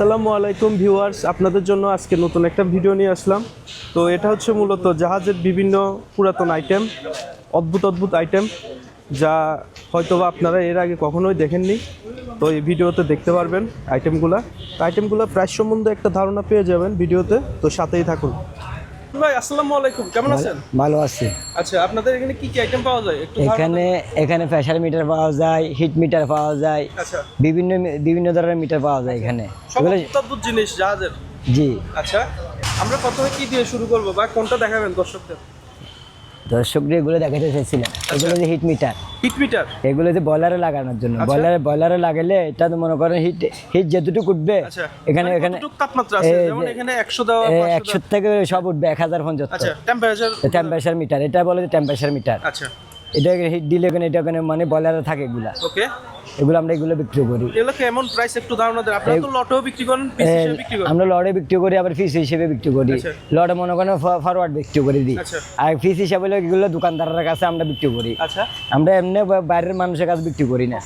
আসসালামু আলাইকুম ভিউয়ার্স, আপনাদের জন্য আজকে নতুন একটা ভিডিও নিয়ে আসলাম। তো এটা হচ্ছে মূলত জাহাজের বিভিন্ন পুরাতন আইটেম অদ্ভুত অদ্ভুত আইটেম যা হয়তোবা আপনারা এর আগে কখনোই দেখেননি। তো এই ভিডিওতে দেখতে পারবেন আইটেমগুলো আইটেমগুলো প্রায় সম্বন্ধে একটা ধারণা পেয়ে যাবেন ভিডিওতে, তো সাথেই থাকুন। ভাই আসসালামু আলাইকুম। কেমন আছেন? ভালো আছি। আচ্ছা আপনাদের এখানে কি কি আইটেম পাওয়া যায়? একটু এখানে এখানে প্রেশার মিটার পাওয়া যায় হিট মিটার পাওয়া যায় আচ্ছা। বিভিন্ন বিভিন্ন ধরনের মিটার পাওয়া যায় এখানে। সব জিনিস জাহাজের। জি। আচ্ছা আমরা প্রথমে কি দিয়ে শুরু করব বা কোনটা দেখাবেন দর্শকদের? দর্শকদের এগুলো দেখাতে চাইছিলাম আচ্ছা। এগুলো যে হিট মিটার হিট মিটার এগুলো যে বয়লারে লাগানোর জন্য। আচ্ছা। বয়লারে বয়লারে লাগালে এটা তো মনে করেন হিট হিট যেটুকু উঠবে আচ্ছা। এখানে মানে এখানে তাপমাত্রা আছে? যেমন এখানে 100 দেওয়া 500 একশো থেকে সব উঠবে এক হাজার পর্যন্ত আচ্ছা টেম্পারেচার টেম্পারেচার মিটার এটা বলে যে টেম্পারেচার মিটার আচ্ছা। এটা হিট দিলে এখানে এটা ওখানে মানে বয়লারে থাকে এগুলা। ওকে এগুলো আমরা এগুলো বিক্রি করি। এগুলো কেমন প্রাইস একটু ধারণা দেন? আপনারা তো লটেও বিক্রি করেন পিস হিসেবে বিক্রি করেন। আমরা লড়ে বিক্রি করি আবার ফিস হিসেবে বিক্রি করি। আচ্ছা। লড়ে মনে করেন ফরওয়ার্ড বিক্রি করে দিই আচ্ছা। আর ফিস হিসাবে এগুলো দোকানদারের কাছে আমরা বিক্রি করি। আচ্ছা। আমরা এমনি বাইরের মানুষের কাছে বিক্রি করি না।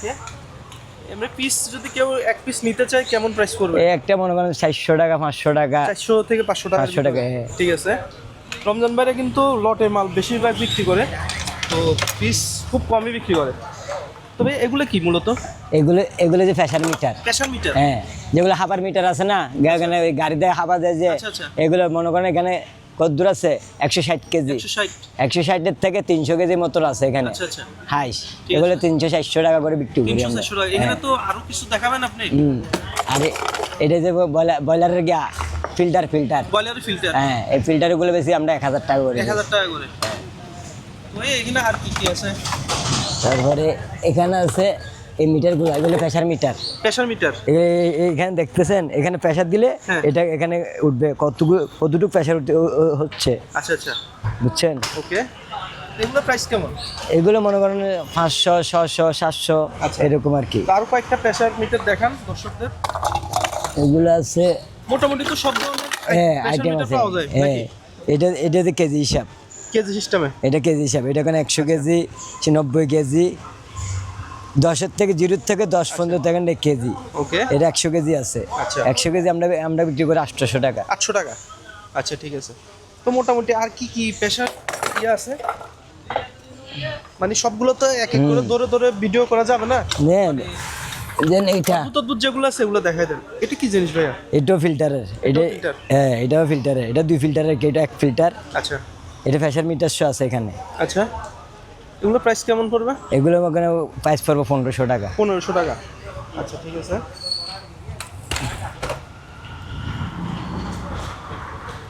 এমনি পিস যদি কেউ এক পিস নিতে চায় কেমন প্রাইস পড়বে? একটা মনে করেন চারশো টাকা পাঁচশো টাকা। 400 থেকে 500 টাকা 500 টাকা, হ্যাঁ। ঠিক আছে। রমজান বাইরে কিন্তু লটে মাল বেশিরভাগ বিক্রি করে। তো পিস খুব কমই বিক্রি করে। তবে এগুলো কি মূলত? এগুলো এগুলো যে ফ্যাশন মিটার প্রেশার মিটার হ্যাঁ যেগুলো হাবার মিটার আছে না এখানে ওই গাড়িতে হাবা দেয় যে আচ্ছা, আচ্ছা। এগুলো মনে করেন এখানে কদ্দূর আছে একশো ষাট কেজি। 160 একশো ষাটের থেকে তিনশো কেজি মতো আছে এখানে। আচ্ছা হাইস। এগুলো তিনশো চারশো টাকা করে বিক্রি করি আমরা। 400 টাকা। এখানে তো আরও কিছু দেখাবেন আপনি? আর এটা যে বয়লারের গিয়া ফিল্টার ফিল্টার। Boiler filter. হ্যাঁ এই ফিল্টারগুলো বেশি আমরা এক হাজার টাকা করে এক হাজার টাকা করে ওই এখানে আর কি কি আছে তারপরে এখানে আছে এই মিটারগুলো এগুলো প্রেশার মিটার। Pressure metre. এখানে দেখতেছেন? এখানে প্রেশার দিলে হ্যাঁ। এটা এখানে উঠবে। কতটুকু কতটুকু প্রেশার হচ্ছে? আচ্ছা আচ্ছা। বুঝছেন? ওকে। এগুলো প্রাইস কেমন? এগুলো মনে করেন পাঁচশো ছশো সাতশো আচ্ছা। এরকম আর কি। তো আরও কয়েকটা প্রেশার মিটার দেখান দর্শকদের। এগুলো আছে মোটামুটি তো সব ধরনের হ্যাঁ আইটেম আছে। হ্যাঁ এটা এটা যে কেজি হিসাব। কেজি সিস্টেমে এটা কেজি হিসাব এটা এখানে একশো কেজি নব্বই কেজি দশের থেকে জিরোর থেকে দশ পর্যন্ত এখানে কেজি। ওকে। এটা একশো কেজি আছে। আচ্ছা। একশো কেজি আমরা আমরা বিক্রি করি আটশোশো টাকা। আটশো টাকা? আচ্ছা ঠিক আছে। তো মোটামুটি আর কি কি প্রেশার ইয়ে আছে? মানে সবগুলো তো এক এক করে ধরে ধরে ভিডিও করা যাবে না? দেন এইটা। অদ্ভুত অদ্ভুত যেগুলো আছে এগুলো দেখাই দেন। এটা কি জিনিস ভাইয়া? এটাও ফিল্টারের এটা হ্যাঁ এটাও ফিল্টারের এটা দুই ফিল্টারের এটা এক ফিল্টার আচ্ছা। এটা ফ্যাশন মিটার শো আছে এখানে। আচ্ছা এগুলো প্রাইস কেমন পড়বে? এগুলো ওখানে প্রাইস পড়বে পনেরোশো টাকা। পনেরোশো টাকা। আচ্ছা ঠিক আছে।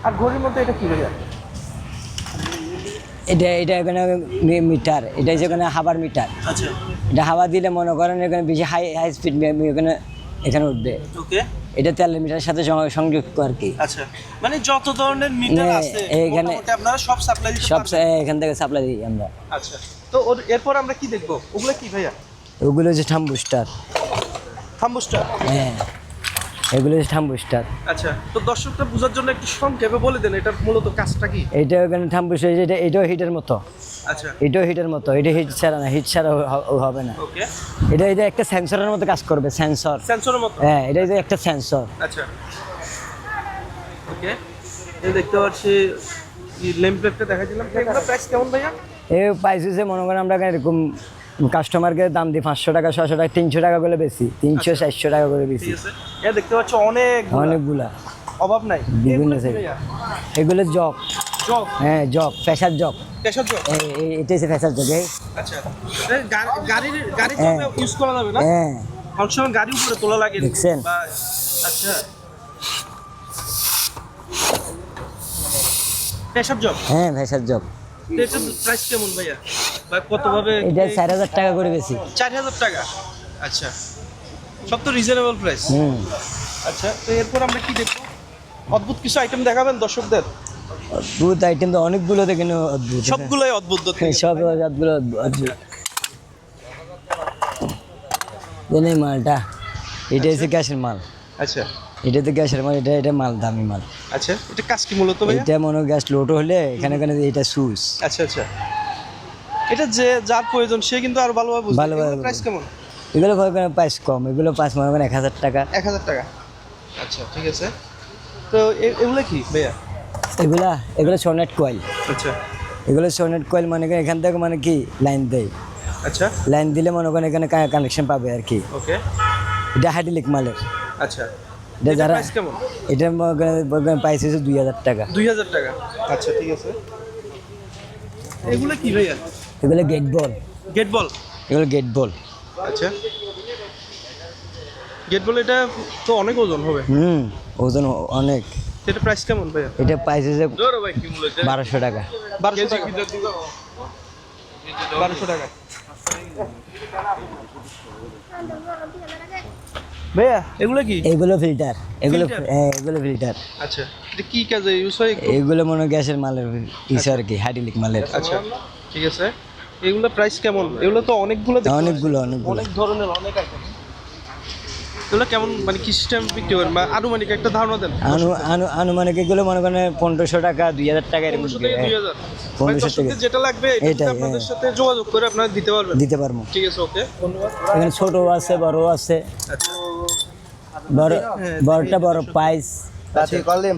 আর ঘড়ির মধ্যে এটা কি ভাইয়া? এটা এটা এখানে মিটার এটা এখানে হাবার মিটার। আচ্ছা। এটা হাওয়া দিলে মনে করেন এখানে বেশি হাই হাই স্পিড এখানে এখানে উঠবে। ওকে। এটা তেল মিটারের সাথে সংযুক্ত আর কি। আচ্ছা মানে যত ধরনের মিটার মানে আছে এখানে আপনারা সব সাপ্লাই সব? সা- এখান থেকে সাপ্লাই দিই আমরা। আচ্ছা তো এরপর আমরা কি দেখব? ওগুলো কি ভাইয়া? ওগুলো যে থাম বুস্টার থাম্বুসটা হ্যাঁ। এগুলো হচ্ছে থাম বুস্টার আচ্ছা তো দর্শকটা বোঝার জন্য একটু সংক্ষেপে বলে দেন এটা মূলত কাজটা কি? এইটা ওখানে থাম বুস্টার এটা এটাও হিটের মতো। আচ্ছা। এটাও হিটের মতো এটা হিট ছাড়া না হিট ছাড়া হবে না। ওকে। এটা এটা একটা সেন্সরের মতো কাজ করবে সেন্সর। সেন্সরের মতো? হ্যাঁ এটা যে একটা সেন্সর। আচ্ছা। ওকে। এই দেখতে পাচ্ছি লেম প্লেটটা দেখাচ্ছিলাম এগুলো প্রাইস কেমন ভাইয়া? এই পাইছে মনে করেন আমরা এরকম কাস্টমারকে দাম দিই পাঁচশো টাকা ছশো টাকা তিনশো টাকা করে বেশি তিনশো চারশো টাকা করে বেশি। এ দেখতে পাচ্ছ অনেক অনেকগুলা। অভাব নাই। বিভিন্ন এগুলো জগ। জগ? হ্যাঁ এটা হচ্ছে জগ আচ্ছা। গাড়ির গাড়ি হ্যাঁ। ইউজ করা যাবে না? হ্যাঁ। অনেক সময় গাড়ি উপরে তোলা লাগে। দেখছেন? আচ্ছা। Pressure jug? হ্যাঁ প্রেশার জগ। প্রাইস কেমন ভাইয়া? বা কতভাবে এটা চার হাজার টাকা করে বেশি। চার হাজার টাকা? আচ্ছা। সব তো রিজনেবল প্রাইস আচ্ছা তো এরপর আমরা কি দেখব? অদ্ভুত কিছু আইটেম দেখাবেন দর্শকদের? অদ্ভুত আইটেম তো অনেকগুলো দেখেন অদ্ভুত। সবগুলোই অদ্ভুত হ্যাঁ, সব অদ্ভুত মালটা। এটা হচ্ছে গ্যাসের মাল। আচ্ছা। এটা তো গ্যাসের মাল এটা এটা মাল দামি মাল। আচ্ছা এটা কাজ কি মূলত এটা মনে গ্যাস লোড হলে এখানে এখানে এটা সুইচ। আচ্ছা আচ্ছা। এটা যে যার প্রয়োজন সে কিন্তু আরও ভালোভাবে বুঝবে। ভালোভাবে প্রাইস কেমন? এগুলো মনে প্রাইস কম। এগুলো পাঁচ মনে করেন এক হাজার টাকা। এক হাজার টাকা। আচ্ছা ঠিক আছে। তো এগুলো কি ভাইয়া? এগুলা এগুলো সোনেট কয়েল আচ্ছা। এগুলো সোনেট কয়েল মানে কি এখান থেকে মানে কি? লাইন দেয়। আচ্ছা। লাইন দিলে মনে করেন এখানে কানেকশন পাবে আর কি। ওকে এটা হাইড্রোলিক মালের। আচ্ছা। এটা যারা এটা হচ্ছে দুই হাজার টাকা। দুই হাজার টাকা। আচ্ছা ঠিক আছে। এগুলো কি ভাইয়া? এগুলো গেট বল গেট বল এগুলো গেট বল আচ্ছা। গেট বল এটা তো অনেক ওজন হবে। হুম ওজন অনেক। এটা প্রাইস কেমন ভাইয়া? এটা পাইছে যে বারোশো টাকা। বারোশো টাকা। বারোশো টাকা। ভাইয়া এগুলো কি? এগুলো ফিল্টার এগুলো? হ্যাঁ এগুলো ফিল্টার আচ্ছা। এটা কি কাজে ইউজ হয়? এগুলো মনে গ্যাসের মালের ইসে আর কি হাইড্রোলিক মালের। আচ্ছা ঠিক আছে। এগুলো প্রাইস কেমন? এগুলো তো অনেকগুলো অনেকগুলো অনেকগুলো। অনেক ধরনের অনেক আইটেম এগুলো কেমন মানে কি সিস্টেম বিক্রি করেন? বা আনুমানিক একটা ধারণা দেন। আনু আনু আনুমানিক এগুলো মনে করেন পনেরোশো টাকা দুই হাজার টাকা এরকম পনেরোশো থেকে দুই হাজার। পনেরোশো দর্শকদের থেকে। যেটা লাগবে এটা আপনাদের হ্যাঁ। সাথে যোগাযোগ করে আপনারা দিতে পারবেন। দিতে পারব। ঠিক আছে ওকে। ধন্যবাদ। এখানে ছোট আছে বড় আছে। আচ্ছা বড় বড়টা বড় প্রাইস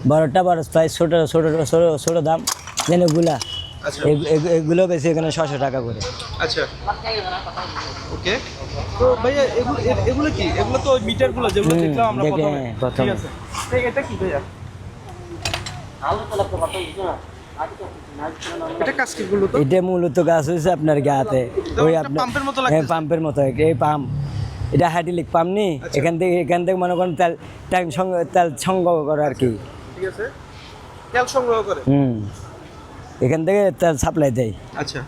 বড়টা বড় প্রাইস ছোট ছোট ছোট ছোট দাম। যেন এগ- এগুলো বেশি এখানে ছশো টাকা করে। আচ্ছা। ওকে। তো ভাইয়া এগুলো এগুলো কি? এগুলো তো মিটারগুলো যেগুলো দেখলাম আমরা প্রথমে। হ্যাঁ, ঠিক আছে। এটা কি ভাইয়া? মূলত গাছ হয়েছে আপনার গাতে। ওই আপনার পাম্পের মতো হ্যাঁ এই পাম্প। এটা হাইড্রোলিক পাম্প নি? আচ্ছা। এখান থেকে এখান থেকে মনে করেন তেল তেল সঙ্গ তেল সংগ্রহ করে আর কি। ঠিক আছে। তেল সংগ্রহ করে? হুম। এখান থেকে তেল সাপ্লাই দেয়। আচ্ছা।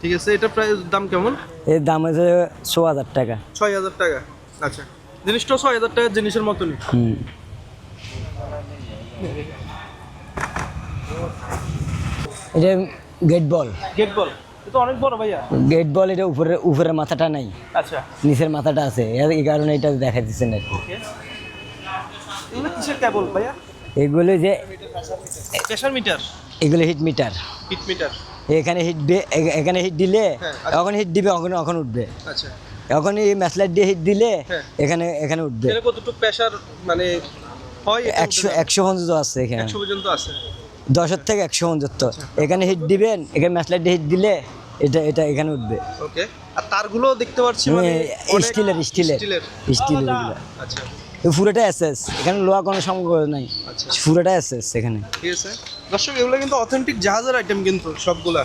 ঠিক আছে এটা প্রায় দাম কেমন? এর দাম হচ্ছে ছ হাজার টাকা। ছয় হাজার টাকা। আচ্ছা জিনিসটা ছয় হাজার টাকার জিনিসের মতনই। হুম। এটা গেট বল গেট বল এটা অনেক বড় ভাইয়া। গেট বল এটা উপরে উপরের মাথাটা নাই। আচ্ছা। নিচের মাথাটা আছে। এর- এই কারণে এটা দেখা দিচ্ছে না এগুলো কিসের কেবল ভাইয়া? এগুলো যে প্রেশার মিটার এগুলো হিট মিটার হিট মিটার এখানে হিট এখানে হিট দিলে এখন হিট দিবে তখন এখন উঠবে। আচ্ছা। যখন এই ম্যাসলাইট দিয়ে হিট দিলে হ্যাঁ। এখানে এখানে উঠবে। এটা কতটুকু প্রেশার মানে হয় এটা একশো একশো পর্যন্ত আছে এখানে। একশো পর্যন্ত আছে। দশের থেকে একশো পর্যন্ত আচ্ছা। এখানে হিট দিবেন এখানে ম্যাসলাইট দিয়ে হিট দিলে এটা এটা এখানে উঠবে। ওকে আর তারগুলো দেখতে পাচ্ছি মানে স্টিলের স্টিলের স্টিলের আচ্ছা। পুরোটা এসএস এখানে লোহা কোনো সম্পর্ক নাই। আচ্ছা। পুরোটা এসএস এখানে। ঠিক আছে। দর্শক এগুলো কিন্তু অথেন্টিক জাহাজের আইটেম কিন্তু সবগুলা।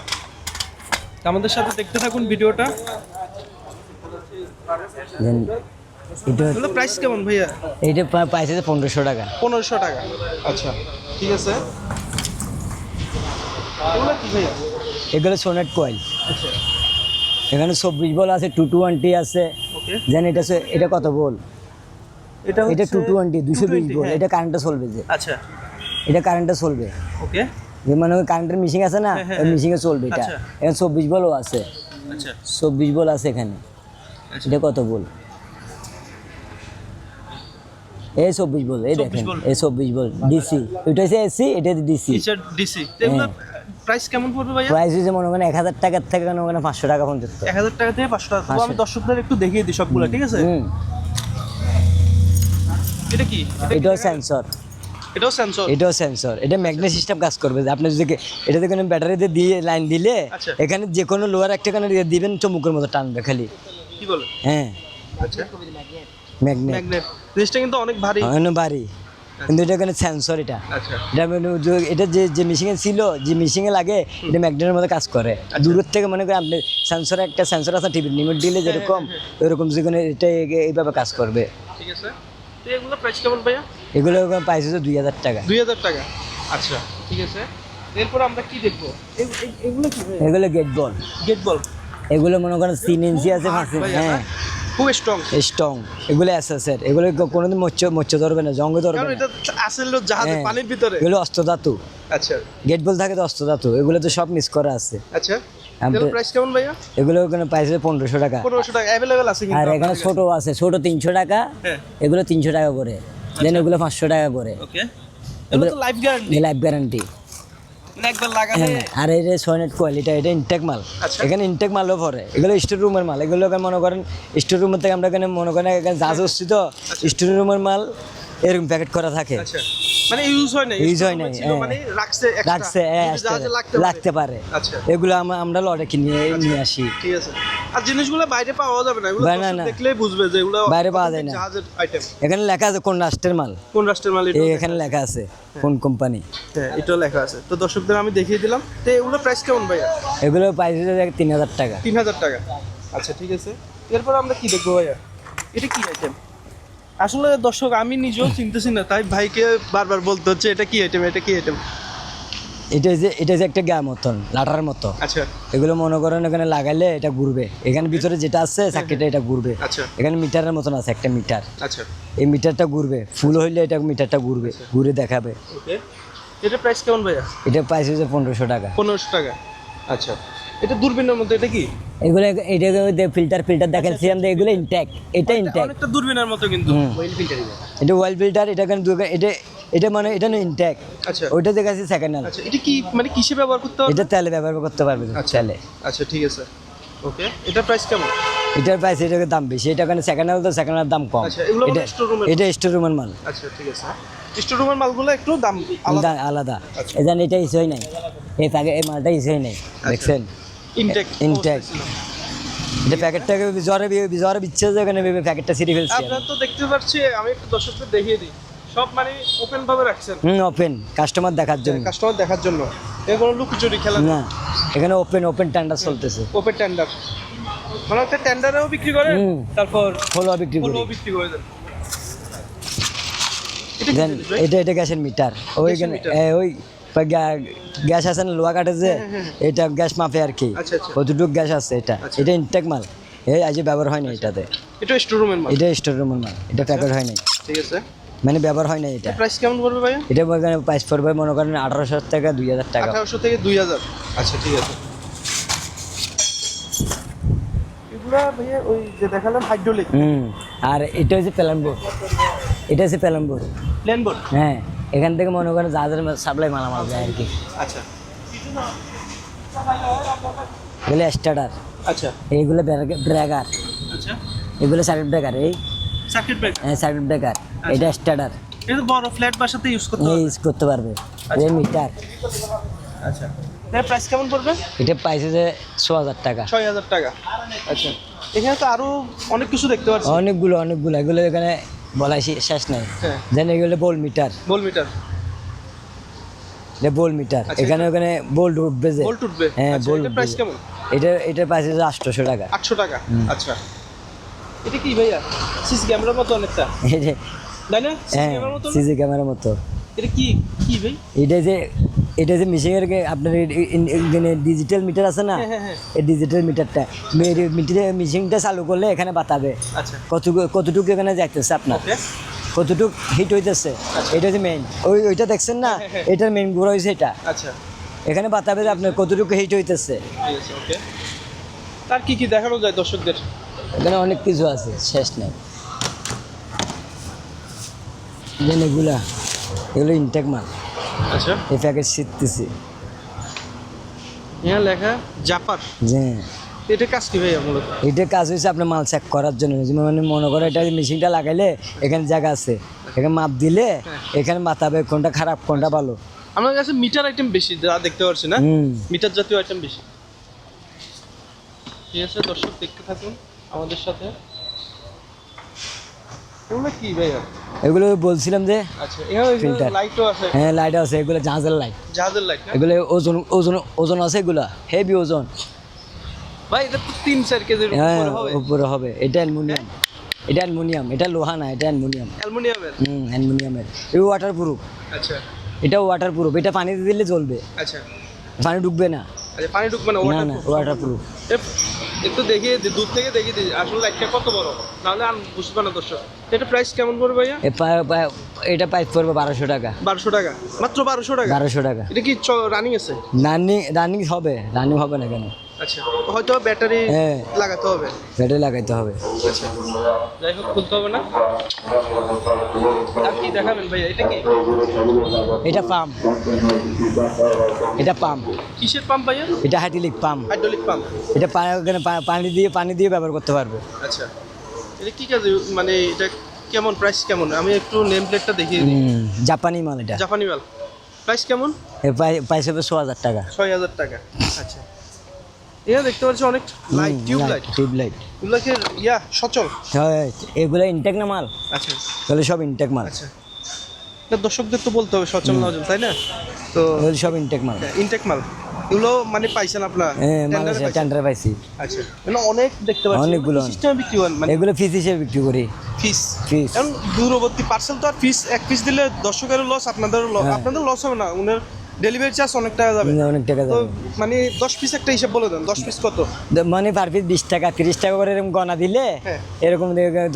আমাদের সাথে দেখতে থাকুন ভিডিওটা। এটা এগুলো প্রাইস কেমন ভাইয়া? এইটা পা- পাইছে যে পনেরোশো টাকা। পনেরোশো টাকা। আচ্ছা ঠিক আছে। এগুলো কি ভাইয়া? এগুলো সোনেট কয়েল আচ্ছা। এখানে চব্বিশ বল আছে টু টোয়েন্টি আছে। ওকে দেন এটা এটা কত বল? এটা এটা টু টোয়েন্টি দুশো বিশ 220 বল হ্যাঁ। এটা কারেন্টে চলবে যে আচ্ছা। এটা কারেন্টে চলবে ওকে। যে মানে ওই কারেন্টের মেশিন আছে না হ্যাঁ, হ্যাঁ, ওই। মেশিনে চলবে এটা। আচ্ছা। এখানে চব্বিশ বলও আছে। আচ্ছা। চব্বিশ বল আছে এখানে। আচ্ছা। এটা কত বল এই চব্বিশ বল এই দেখেন এই চব্বিশ বল ডিসি ওইটা হচ্ছে এসি এটা ডিসি ডিসি প্রাইস কেমন পড়বে ভাইয়া? প্রাইস হচ্ছে মনে করেন এক হাজার টাকার থেকে মনে করেন পাঁচশো টাকা পর্যন্ত। এক হাজার টাকা থেকে পাঁচশো টাকা। আমি দর্শকদের একটু দেখিয়ে দিই সবগুলো ঠিক আছে? এটা কি? এটা এটাও সেন্সর এটাও সেন্সর এটাও সেন্সর এটা ম্যাগনেট সিস্টেম কাজ করবে। যে আপনি যদি এটাতে কোনো ব্যাটারিতে দিয়ে লাইন দিলে আচ্ছা। এখানে যে কোনো লোয়ার একটা কানে দিবেন চমুকের মতো টানবে খালি। কি বলে? হ্যাঁ। আচ্ছা। ম্যাগনেট ম্যাগনেট জিনিসটা কিন্তু অনেক ভারী। অন্য বাড়ি কিন্তু এটা এখানে সেন্সর এটা। আচ্ছা। এটা যে- এটা যে যে মেশিনে ছিল যে মেশিনে লাগে এটা ম্যাগনেটের মধ্যে কাজ করে। আচ্ছা। দূরের থেকে মনে করেন আপনি সেন্সর একটা সেন্সর আছে টিভি রিমোট দিলে যেরকম ওইরকম যে কোনো এটা এইভাবে কাজ করবে। ঠিক আছে। তো এগুলো প্রাইস কেমন ভাইয়া? এগুলো দুই হাজার টাকা। দুই হাজার টাকা। আচ্ছা ঠিক আছে। এরপর আমরা কি দেখব? এ- এ- এগুলো কি এগুলো গেট বল গেট বল এগুলো মনে করেন তিন ইঞ্চি আছে পাঁচ হ্যাঁ। খুব স্ট্রং স্ট্রং এগুলো এসএসের এগুলো কোনোদিন মচ্ছ মচ্ছ ধরবে না জঙ্গে ধরবে না। এটা আসলে জাহাজের হ্যাঁ। পানির ভিতরে। এগুলো অস্ত্র ধাতু। আচ্ছা। গেট বল থাকে তো অস্ত্র ধাতু। এগুলো তো সব মিস করা আছে। আচ্ছা। এগুলো প্রাইস কেমন ভাইয়া? এগুলো ওখানে পাইছে পনেরোশো টাকা। পনেরোশো টাকা অ্যাভেলেবেল আছে আর এখানে ছোট আছে ছোট তিনশো টাকা হ্যাঁ। এগুলো তিনশো টাকা করে। দেন এগুলো পাঁচশো টাকা করে। ওকে এগুলো লাইফ গ্যারান্টি লাইফ গ্যারান্টি মানে একবার লাগালে হ্যাঁ আর এই যে সোনেট কোয়ালিটি এটা ইনটেক মাল। আচ্ছা। এখানে ইনটেক মালও পড়ে। এগুলো স্টোর রুমের মাল। এগুলো মনে করেন স্টোর রুমের থেকে আমরা এখানে মনে করেন এখানে তো আচ্ছা। স্টোর রুমের মাল এরকম প্যাকেট করা থাকে। আচ্ছা। মানে ইউজ হয় না Use হয় ছিল, হ্যাঁ। মানে রাখছে রাখছে হ্যাঁ, লাগতে পারে। আচ্ছা। এগুলো আমরা লটে কিনে নিয়ে আসি। ঠিক আছে। আর জিনিসগুলো বাইরে পাওয়া যাবে না এগুলো না, না, দেখলেই বুঝবে যে এগুলো বাইরে পাওয়া যায় না। জাহাজের আইটেম এখানে লেখা আছে কোন রাষ্ট্রের মাল। কোন রাষ্ট্রের মাল এটা এখানে লেখা আছে কোন কোম্পানি। হ্যাঁ এটাও লেখা আছে। তো দর্শকদের আমি দেখিয়ে দিলাম। তো এগুলো প্রাইস কেমন ভাইয়া? এগুলো পাইছে তিন হাজার টাকা। তিন হাজার টাকা। আচ্ছা ঠিক আছে। এরপর আমরা কি দেখব ভাইয়া? এটা কি আইটেম আসলে দর্শক আমি নিজেও চিনতেছি না তাই ভাইকে বারবার বলতে হচ্ছে এটা কি আইটেম এটা কি আইটেম এটা যে এটা যে একটা গা মতন লাটার মতো। আচ্ছা। এগুলো মনে করেন এখানে লাগাইলে এটা ঘুরবে। এখানে ভিতরে যেটা আছে চাকরিটা এটা ঘুরবে। আচ্ছা। এখানে মিটারের মতন আছে একটা মিটার। আচ্ছা। এই মিটারটা ঘুরবে। ফুল হইলে এটা মিটারটা ঘুরবে ঘুরে দেখাবে। এটা প্রাইস কেমন ভাইয়া? এটা পাইছে যে পনেরোশো টাকা। পনেরোশো টাকা। আচ্ছা। এটা দূরবীনের মধ্যে এটা কি? এগুলো এটা ফিল্টার ফিল্টার দেখাচ্ছিলাম যে এগুলো ইনট্যাক এটা ইনট্যাক অনেকটা দূরবীনের মতো কিন্তু। এটা ওয়েল ফিল্টার এটা কেন এটা এটা মানে এটা ইনট্যাক আচ্ছা। ওইটা দেখাচ্ছি সেকেন্ড হ্যান্ড আচ্ছা এটা কি মানে কিসে ব্যবহার করতে হবে? এটা তেলে ব্যবহার করতে পারবে তেলে। আচ্ছা ঠিক আছে। ওকে এটা প্রাইস কেমন? এটার প্রাইস এটার দাম বেশি এটা কারণে সেকেন্ড হ্যান্ড তো সেকেন্ড হ্যান্ড দাম কম। আচ্ছা, এটা মানে store room এটা স্টোর রুমের মাল। আচ্ছা ঠিক আছে। স্টোরুমের মালগুলো একটু দাম আলাদা। আলাদা। আচ্ছা। এখানে এটা ইসই নাই। এই প্যাকেট এই মালটা ইসই নাই দেখছেন? ইনটেক ইনটেক এটা প্যাকেটটাকে জ্বরে জ্বরে প্যাকেটটা ছিঁড়ে ফেলছি আপনারা তো দেখতে পাচ্ছি আমি একটু দর্শকদের দেখিয়ে দিই। সব মানে ওপেন ভাবে রাখছেন। হুম ওপেন কাস্টমার দেখার জন্য। কাস্টমার দেখার জন্য। এ কোনো লুকোচুরি খেলা। না এখানে ওপেন ওপেন টেন্ডার চলতেছে। ওপেন টেন্ডার মানে একটা টেন্ডারেও বিক্রি করে তারপর ফলো বিক্রি করি। বিক্রি করে দেন। এটা? এটা গ্যাসের মিটার। ওইখানে? ওই গ্যাস আছে না লোহা কাটে যে এটা গ্যাস মাপে আর কি। আচ্ছা, আচ্ছা। কতটুকু গ্যাস আছে এটা? আচ্ছা। এটা ইনটেক মাল। এই আজ ব্যবহার হয় না এটাতে। এটা স্টোরুমের মাল? এটা স্টোর রুমের মাল। এটা প্যাকেট হয় নাই। ঠিক আছে। মানে ব্যবহার হয় না এটা। প্রাইস কেমন পড়বে ভাইয়া? এটা ওখানে প্রাইস পড়বে মনে করেন আঠারোশো টাকা দুই হাজার টাকা। আঠারোশো থেকে দুই হাজার। আচ্ছা ঠিক আছে। ওই যে দেখালাম হাইড্রোলিক হুম। আর এটা হচ্ছে প্যালাম্বো এটা হচ্ছে প্যালাম্বো প্লেন বোর্ড হ্যাঁ। এখান থেকে মনে করেন জাহাজের সাপ্লাই মালামাল যায় আর কি। আচ্ছা। এগুলো স্টার্টার আচ্ছা। এইগুলো ব্রেকার আচ্ছা। এগুলো সার্কিট ব্রেকার এই। সার্কিট ব্রেকার সার্কিট ব্রেকার এটা স্টার্টার এটা বড় ফ্ল্যাট বাসাতে ইউজ করতে ইউজ করতে পারবে। এই মিটার আচ্ছা। এর প্রাইস কেমন পড়বে? এটা টাকা। টাকা। আচ্ছা। এখানে তো আরও অনেক কিছু দেখতে পাচ্ছি। অনেকগুলো অনেকগুলো। এগুলো এখানে বলাই শেষ নাই। হ্যাঁ। দেন এগুলো বোল মিটার। Ball metre. এটা বোল মিটার। আচ্ছা, এখানে ওখানে বোল উঠবে যে। বল্ট উঠবে হ্যাঁ আচ্ছা, বোল প্রাইস কেমন? এটা এটার পাইছে যে আটশোশো টাকা। আটশো টাকা? আচ্ছা। এটা কি ভাইয়া? সিসি ক্যামেরার মতো অনেকটা? এটা তাই না? সিসি হ্যাঁ ক্যামেরার মতো সিসি ক্যামেরার মতো। এটা কি কি ভাই? এটা যে এটা যে মেশিনের আপনার ডিজিটাল মিটার আছে না হ্যাঁ, হ্যাঁ, হ্যাঁ। এই ডিজিটাল মিটারটা মিটার মেশিনটা চালু করলে এখানে বাতাবে আচ্ছা। কতটুকু কতটুকু এখানে যাইতেছে আপনার? কতটুকু হিট হইতেছে? এটা হচ্ছে মেইন ওই ওইটা দেখছেন না। এটার মেইন গুঁড়ো হয়েছে এটা। আচ্ছা। এখানে বাতাবে যে আপনার কতটুকু হিট হইতেছে? তার কি কি দেখানো যায় দর্শকদের? এখানে অনেক কিছু আছে শেষ নেই। এগুলা এগুলো ইনটেক মাল। আচ্ছা। এই প্যাকেট শিখতেছি। এখানে লেখা জাপার যে এটা কাজ কি ভাইয়া মূলত? এটার কাজ হয়েছে আপনার মাল চেক করার জন্য। মানে মনে করে এটা মেশিনটা লাগাইলে এখানে জায়গা আছে। এখানে মাপ দিলে এখানে মাতাবে কোনটা খারাপ কোনটা ভালো। আমার কাছে মিটার আইটেম বেশি যা দেখতে পাচ্ছি না? মিটার জাতীয় আইটেম বেশি। ঠিক আছে দর্শক দেখতে থাকুন আমাদের সাথে। এগুলো কি ভাইয়া? এগুলো বলছিলাম যে আচ্ছা. লাইটও আছে। হ্যাঁ লাইট আছে এগুলো জাহাজের লাইট জাহাজের লাইট এগুলো ওজন ওজন ওজন আছে এগুলা হেভি ওজন। ভাই এটা তো তিন চার কেজির হ্যাঁ উপরে হবে। এটা অ্যালুমিনিয়াম। এটা অ্যালুমিনিয়াম এটা লোহা না এটা অ্যালুমিনিয়াম। অ্যালুমিনিয়ামের? হুম অ্যালুমিনিয়ামের। এই ওয়াটার প্রুফ আচ্ছা। এটা ওয়াটার প্রুফ এটা পানিতে দিলে জ্বলবে। আচ্ছা। পানি ঢুকবে না। আচ্ছা পানি ঢুকবে না না ওয়াটার না ওয়াটার প্রুফ একটু দেখিয়ে দূর থেকে দেখিয়ে দিই আসলে একটা কত বড়? নাহলে আমি বুঝবে না দর্শক। এটা প্রাইস কেমন পড়বে ভাইয়া? এটা পাইপ পড়বে বারোশো টাকা। বারোশো টাকা। মাত্র বারোশো টাকা? বারোশো টাকা। এটা কি রানিং আছে? রানিং রানিং হবে রানিং হবে না কেন? আচ্ছা হয়তো ব্যাটারি হ্যাঁ। লাগাতে হবে। ব্যাটারি লাগাইতে হবে। আচ্ছা। যাই হোক খুলতে হবে না। আর কি দেখাবেন ভাইয়া এটা কি? এটা পাম্প। এটা পাম্প। কিসের পাম্প ভাইয়া? এটা হাইড্রোলিক পাম্প। Hydraulic pump. এটা পানি দিয়ে পানি দিয়ে ব্যবহার করতে পারবে। আচ্ছা। এটা কি কাজে? মানে এটা কেমন? প্রাইস কেমন? আমি একটু নেম প্লেটটা দেখিয়ে দিই। জাপানি মাল এটা। জাপানি মাল। প্রাইস কেমন? প্রাইস হবে ছ হাজার টাকা। ছয় হাজার টাকা। আচ্ছা। দেখতে পাচ্ছি অনেক light tube light tube light এগুলোকে ইয়া সচল? এগুলো ইনটেক না মাল? আচ্ছা। এগুলো সব ইনটেক মাল। আচ্ছা। এটা দর্শকদের তো বলতে হবে সচল না অচল তাই না? তো এগুলো সব ইনটেক মাল। ইনটেক মাল। এগুলো মানে পাইছেন আপনার? হ্যাঁ? টেন্ডার পাইছি। আচ্ছা। এগুলো অনেক দেখতে পাচ্ছি। অনেকগুলো। সিস্টেমে বিক্রি হয় মানে এগুলো ফিস হিসেবে বিক্রি করি। ফিস ফিস এখন দূরবর্তী পার্সেল তো আর ফিস এক পিস দিলে দর্শকেরও লস আপনাদেরও লস হ্যাঁ। আপনাদের লস হবে না। উনার ডেলিভারি চার্জ অনেক টাকা যাবে। অনেক টাকা যাবে। মানে দশ পিস একটা হিসাব বলে দেন দশ পিস কত? মানে পার পিস বিশ টাকা তিরিশ টাকা করে এরকম গনা দিলে হ্যাঁ। এরকম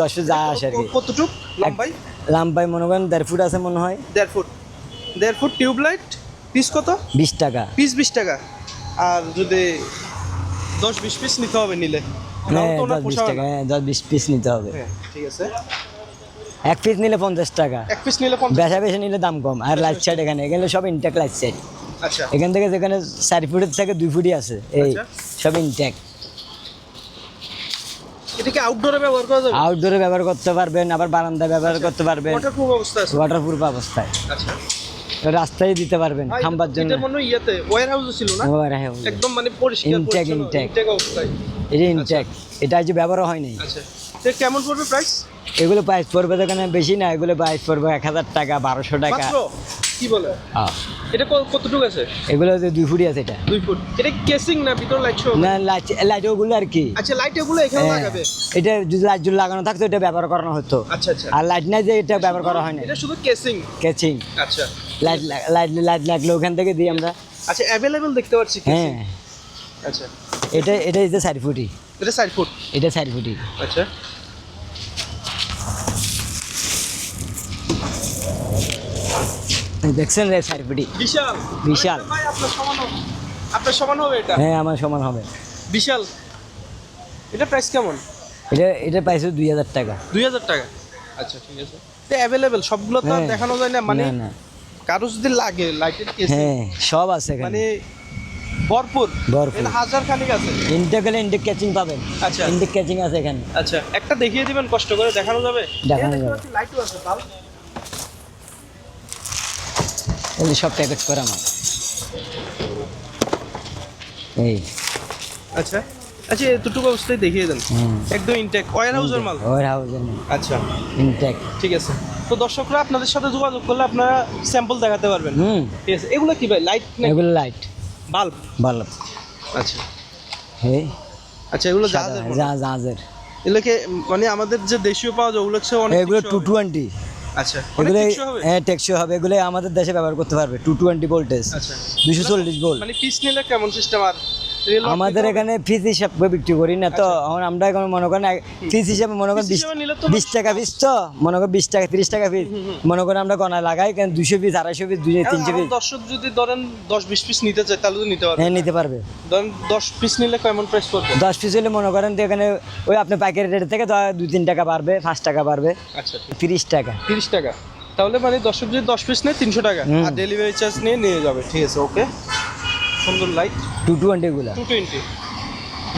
দশ পিস যা আসে আর কি। কতটুক? লম্বাই? লাম্বাই মনে করেন দেড় ফুট আছে মনে হয়। দেড় ফুট। দেড় ফুট টিউব লাইট পিস কত? বিশ টাকা। পিস বিশ টাকা। আর যদি দশ বিশ পিস নিতে হবে নিলে। হ্যাঁ দশ বিশ টাকা হ্যাঁ দশ বিশ পিস নিতে হবে। হ্যাঁ ঠিক আছে। এক পিস নিলে পঞ্চাশ টাকা। এক পিস নিলে পঞ্চাশ বেশা নিলে দাম কম। আর লাইট সাইড এখানে এখানে সব ইনটেক লাইট সাইড আচ্ছা। এখান থেকে যেখানে চার ফুটের থেকে দুই ফুটই আছে এই আচ্ছা। সব ইনটেক আউটডোরে ব্যবহার করা যাবে? আউটডোরে ব্যবহার করতে পারবেন আবার বারান্দায় ব্যবহার করতে পারবেন। ওয়াটারপ্রুফ অবস্থা ওয়াটারপ্রুফ অবস্থায়। আচ্ছা। রাস্তায় দিতে পারবেন খাম্বার জন্য এটা মনে ইয়াতে ওয়্যার হাউসে ছিল না? হ্যাঁ, একদম মানে পরিষ্কার অবস্থায়। এটা ইনটেক এটা যে ব্যবহার হয় নাই। আচ্ছা। কেমন পড়বে প্রাইস এগুলো প্রাইস পড়বে এখানে বেশি না এগুলো প্রাইস পড়বে এক হাজার টাকা বারোশো টাকা। কি বলে। এটা কতটুকু আছে? এগুলো যে দুই ফুটি আছে এটা। দুই ফুট। এটা কেসিং না ভিতর লাইট না লাইট লাইট ওগুলো আর কি। আচ্ছা লাইট এগুলো এখানে হ্যাঁ, লাগাবে? এটা যদি লাইট যদি লাগানো থাকতো এটা ব্যবহার করানো হতো। আচ্ছা আচ্ছা। আর লাইট যে এটা ব্যবহার করা হয় না এটা শুধু কেসিং আচ্ছা। লাইট লাইট লাইট লাগলে ওখান থেকে দিই আমরা। আচ্ছা অ্যাভেলেবেল দেখতে পাচ্ছি হ্যাঁ। আচ্ছা। এটা এটা ফুটি সাইড ফুট? এটা ফুটি আচ্ছা। দেখছেন রে বিশাল। বিশাল। ভাই আপনার সমান হবে। আপনার সমান হবে এটা? হ্যাঁ আমার সমান হবে। বিশাল। এটা প্রাইস কেমন? এটা এটা পাইছে দুই হাজার টাকা। দুই হাজার টাকা? আচ্ছা ঠিক আছে। তো অ্যাভেলেবেল সবগুলো তো হ্যাঁ। দেখানো যায় না মানে কারও যদি লাগে লাইটের কেস হ্যাঁ সব আছে এখানে। মানে ভরপুর। ভরপুর। হাজার খানিক আছে। ইনটেক হলে ইনটেক ক্যাচিং পাবেন। আচ্ছা। ইনটেক ক্যাচিং আছে এখানে। আচ্ছা একটা দেখিয়ে দিবেন কষ্ট করে দেখানো যাবে? দেখানো যাবে। লাইটও আছে এগুলো সব প্যাকেট করা মাল এই। আচ্ছা। আচ্ছা এতটুকু অবস্থায় দেখিয়ে দেন। একদম ইনটেক ওয়ার হাউসের মাল? ওয়ার হাউসের আচ্ছা। ইনটেক ঠিক আছে। তো দর্শকরা আপনাদের সাথে যোগাযোগ করলে আপনারা স্যাম্পল দেখাতে পারবেন। হুম। ঠিক আছে। এগুলো কি ভাই? লাইট না এগুলো লাইট বাল্ব বাল্ব আচ্ছা। এই। আচ্ছা এগুলো জাহাজের জাহাজের। এগুলোকে মানে আমাদের যে দেশীয় পাওয়া যায় ওগুলো হচ্ছে অনেক এগুলো টু। টোয়েন্টি আচ্ছা। এগুলো হ্যাঁ টেকসই হবে। এগুলো আমাদের দেশে ব্যবহার করতে পারবে। টু টোয়েন্টি ভোল্টেজ দুইশো দুশো চল্লিশ ভোল্ট। মানে পিস নিলে কেমন সিস্টেম আর আমাদের এখানে ফিস হিসাবে বিক্রি করি না তো। এখন আমরা এখন মনে করেন ফিস হিসাবে মনে করেন বিশ টাকা পিস তো। মনে করেন বিশ টাকা তিরিশ টাকা পিস মনে করেন আমরা গনা লাগাই কেন দুশো পিস আড়াইশো পিস দুশো তিনশো পিস দর্শক যদি ধরেন দশ বিশ পিস নিতে চায় তাহলে তো নিতে পারবে হ্যাঁ নিতে পারবে। ধরেন দশ পিস নিলে কেমন প্রাইস পড়বে? দশ পিস হলে মনে করেন তো এখানে ওই আপনি পাইকারি রেট থেকে দুই তিন টাকা বাড়বে পাঁচ টাকা বাড়বে। আচ্ছা তিরিশ টাকা। তিরিশ টাকা। তাহলে মানে দর্শক যদি দশ পিস নেয় তিনশো টাকা। আর ডেলিভারি চার্জ নিয়ে নিয়ে যাবে। ঠিক আছে ওকে সুন্দর লাইট টু টোয়েন্টি গুলা টু টোয়েন্টি।